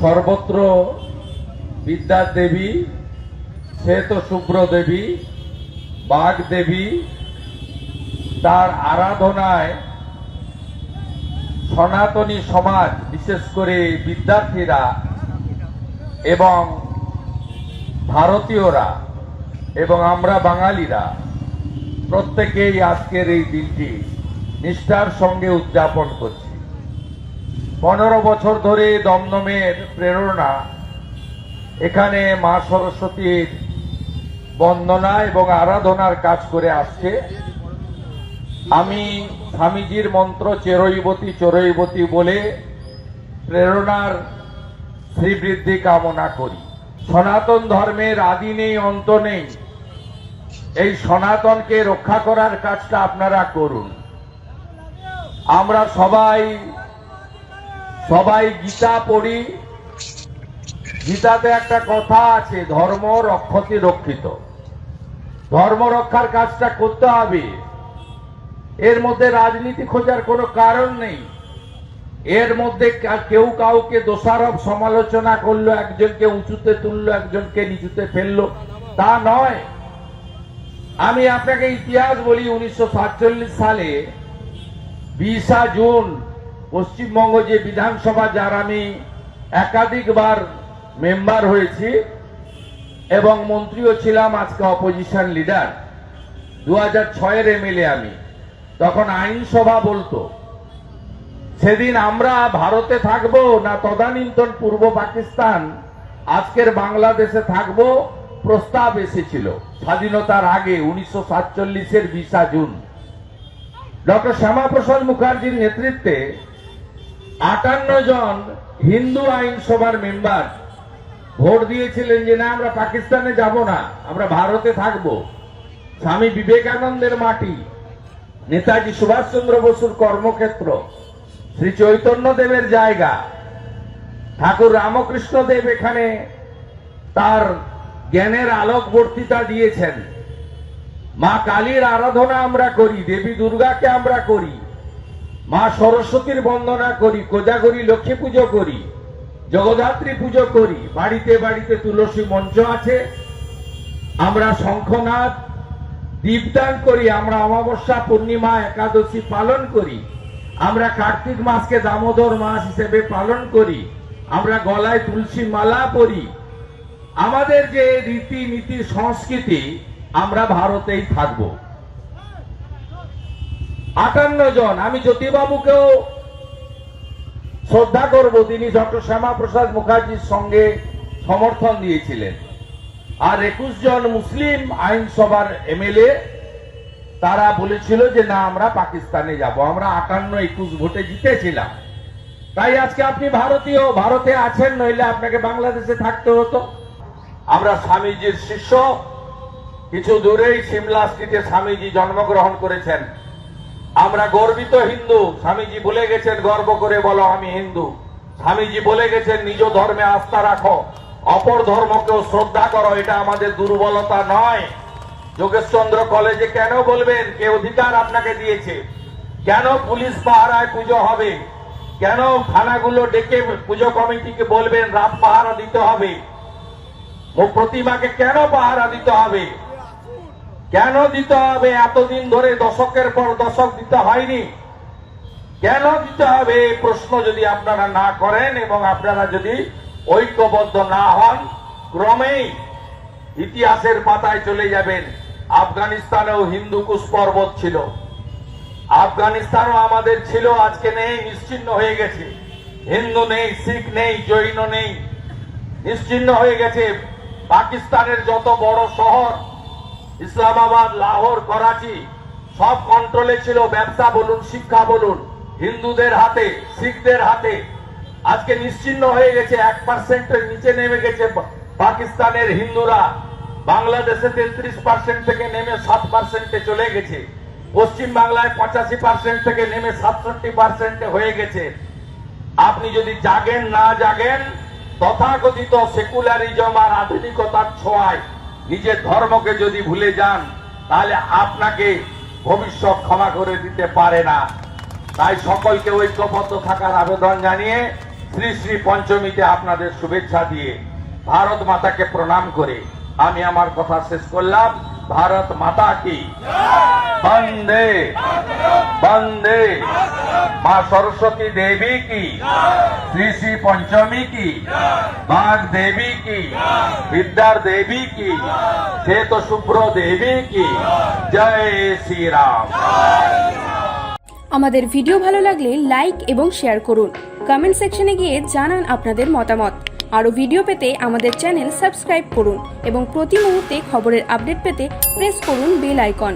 সর্বত্র বিদ্যার দেবী, শ্বেত শুভ্র দেবী, বাঘ দেবী, তার আরাধনায় সনাতনী সমাজ, বিশেষ করে বিদ্যার্থীরা এবং ভারতীয়রা এবং আমরা বাঙালিরা প্রত্যেকেই আজকের এই দিনটি নিষ্ঠার সঙ্গে উদযাপন করছি। পনেরো বছর ধরে দমদমের প্রেরণা। এখানে মা সরস্বতীর বন্দনা এবং আরাধনার কাজ করে আসছে। আমি স্বামীজির মন্ত্র চেরৈবতী চরৈবতী বলে প্রেরণার শ্রীবৃদ্ধি কামনা করি। সনাতন ধর্মের আদি নেই, অন্ত নেই। এই সনাতনকে রক্ষা করার কাজটা আপনারা করুন। আমরা সবাই সবাই গীতা পড়ি। গীতাতে একটা কথা আছে, ধর্ম রক্ষতি রক্ষিত। ধর্ম রক্ষার কাজটা করতে হবে। এর মধ্যে রাজনীতি খোঁজার কোনো কারণ নেই। এর মধ্যে কেউ কাউকে দোষারোপ, সমালোচনা করল, একজনকে উঁচুতে তুললো, একজনকে নিচুতে ফেলল। তা নয়। আমি আপনাকে ইতিহাস বলি, উনিশশো সাতচল্লিশ সালে বিশা জুন পশ্চিমবঙ্গ যে বিধানসভা, যার আমি একাধিকবার মেম্বার হয়েছি এবং মন্ত্রীও ছিলাম, আজকে অপোজিশন লিডার দু হাজার ছয়ের এমএলএ আমি। তখন আইনসভা বলতো, সেদিন আমরা ভারতে থাকব না তদানীন্তন পূর্ব পাকিস্তান, আজকের বাংলাদেশে থাকব। প্রস্তাব এসেছিল স্বাধীনতার আগে, উনিশশো সাতচল্লিশের বিশা জুন। ডক্টর শ্যামাপ্রসাদ মুখার্জির নেতৃত্বে আটান্ন জন হিন্দু আইনসভার মেম্বার। ভোট দিয়েছিলেন যে, না, আমরা পাকিস্তানে যাব না, আমরা ভারতে থাকব। স্বামী বিবেকানন্দের মাটি, নেতাজি সুভাষচন্দ্র বসুর কর্মক্ষেত্র, শ্রী চৈতন্য দেবের জায়গা। ঠাকুর রামকৃষ্ণ দেব এখানে তার জ্ঞানের আলোক বর্তিতা দিয়েছেন। মা কালীর আরাধনা আমরা করি, দেবী দুর্গাকে আমরা করি। মা সরস্বতীর বন্দনা করি, কোজাগরি লক্ষ্মী পুজো করি, জগদ্ধাত্রী পুজো করি, বাড়িতে বাড়িতে তুলসী মঞ্চ আছে, আমরা শঙ্খনাথ দীপদান করি, আমরা অমাবস্যা, পূর্ণিমা, একাদশী পালন করি, আমরা কার্তিক মাসকে দামোদর মাস হিসেবে পালন করি, আমরা গলায় তুলসী মালা পরি। আমাদের যে রীতি নীতি সংস্কৃতি, আমরা ভারতেই থাকব। আটান্ন জন। আমি জ্যোতিবাবুকেও শ্রদ্ধা করব, তিনি ডক্টর শ্যামাপ্রসাদ মুখার্জির সঙ্গে সমর্থন দিয়েছিলেন। আর একুশ জন মুসলিম আইনসভার এমএলএ, তারা বলেছিল যে, না, আমরা পাকিস্তানে যাব। আমরা আটান্ন একুশ ভোটে জিতেছিলাম। তাই আজকে আপনি ভারতীয়, ভারতে আছেন, নইলে আপনাকে বাংলাদেশে থাকতে হতো। আমরা স্বামীজির শিষ্য। কিছু দূরেই সিমলা স্ট্রিটে স্বামীজি জন্মগ্রহণ করেছেন। আমরা গর্বিত হিন্দু। স্বামীজি বলে গেছেন, গর্ব করে বলো আমি হিন্দু। স্বামীজি বলে গেছেন, নিজ ধর্মে আস্থা রাখো। অপর ধর্মকেও শ্রদ্ধা করো, এটা আমাদের দুর্বলতা নয়। যোগেশচন্দ্র কলেজে কেন বলবেন? কে অধিকার আপনাকে দিয়েছে? কেন পুলিশ পাহারায় পুজো হবে? কেন থানাগুলো ডেকে পুজো কমিটিকে বলবেন, রাত পাহারা দিতে হবে? ও প্রতিমাকে কেন পাহারা দিতে হবে? কেন দিতে হবে? এতদিন ধরে দশকের পর দশক দিতে হয়নি। কেন দিতে হবে? এই প্রশ্ন যদি আপনারা না করেন এবং আপনারা যদি ঐক্যবদ্ধ না হন, ক্রমেই ইতিহাসের পাতায় চলে যাবেন। আফগানিস্তানেও হিন্দু পর্বত ছিল। আফগানিস্তানও আমাদের ছিল, আজকে নেই, নিশ্চিন্ন হয়ে গেছে। হিন্দু নেই, শিখ নেই, জৈন নেই, নিশ্চিন্ন হয়ে গেছে। পাকিস্তানের যত বড় শহর ইসলামাবাদ, লাহোর, করাচি, সব কন্ট্রোলে ছিল ব্যবসা বলুন, শিক্ষা বলুন, হিন্দুদের হাতে, শিখদের হাতে। আজকে নিশ্চিন্ন হয়ে গেছে, এক পার্সেন্টের নিচে নেমে গেছে পাকিস্তানের হিন্দুরা। বাংলাদেশে তেত্রিশ পার্সেন্ট থেকে নেমে সাত পার্সেন্টে চলে গেছে। পশ্চিম বাংলায় পঁচাশি পার্সেন্ট থেকে নেমে সাতষট্টি পার্সেন্টে হয়ে গেছে। আপনি যদি জাগেন, না জাগেন, তথাকথিত সেকুলারিজম আর আধুনিকতার ছোঁয়ায় নিজের ধর্মকে যদি ভুলে যান তাহলে আপনাকে ভবিষ্যৎ ক্ষমা করে দিতে পারে না। তাই সকলকে ঐক্যবদ্ধ থাকার আবেদন জানিয়ে শ্রী শ্রী পঞ্চমীতে আপনাদের শুভেচ্ছা দিয়ে ভারত মাতাকে প্রণাম করে আমি আমার কথা শেষ করলাম। ভারত মাতা কি? বন্দে! বন্দে! মা সরস্বতী দেবী কি? শ্রী শ্রী পঞ্চমী কি? বাঘ দেবী কি? বিদ্যার দেবী কি? শ্বেত শুভ্র দেবী কি? জয় শ্রীরাম আমাদের ভিডিও ভালো লাগলে লাইক এবং শেয়ার করুন। কমেন্ট সেকশনে গিয়ে জানান আপনাদের মতামত। আরও ভিডিও পেতে আমাদের চ্যানেল সাবস্ক্রাইব করুন এবং প্রতি মুহূর্তে খবরের আপডেট পেতে প্রেস করুন বেল আইকন।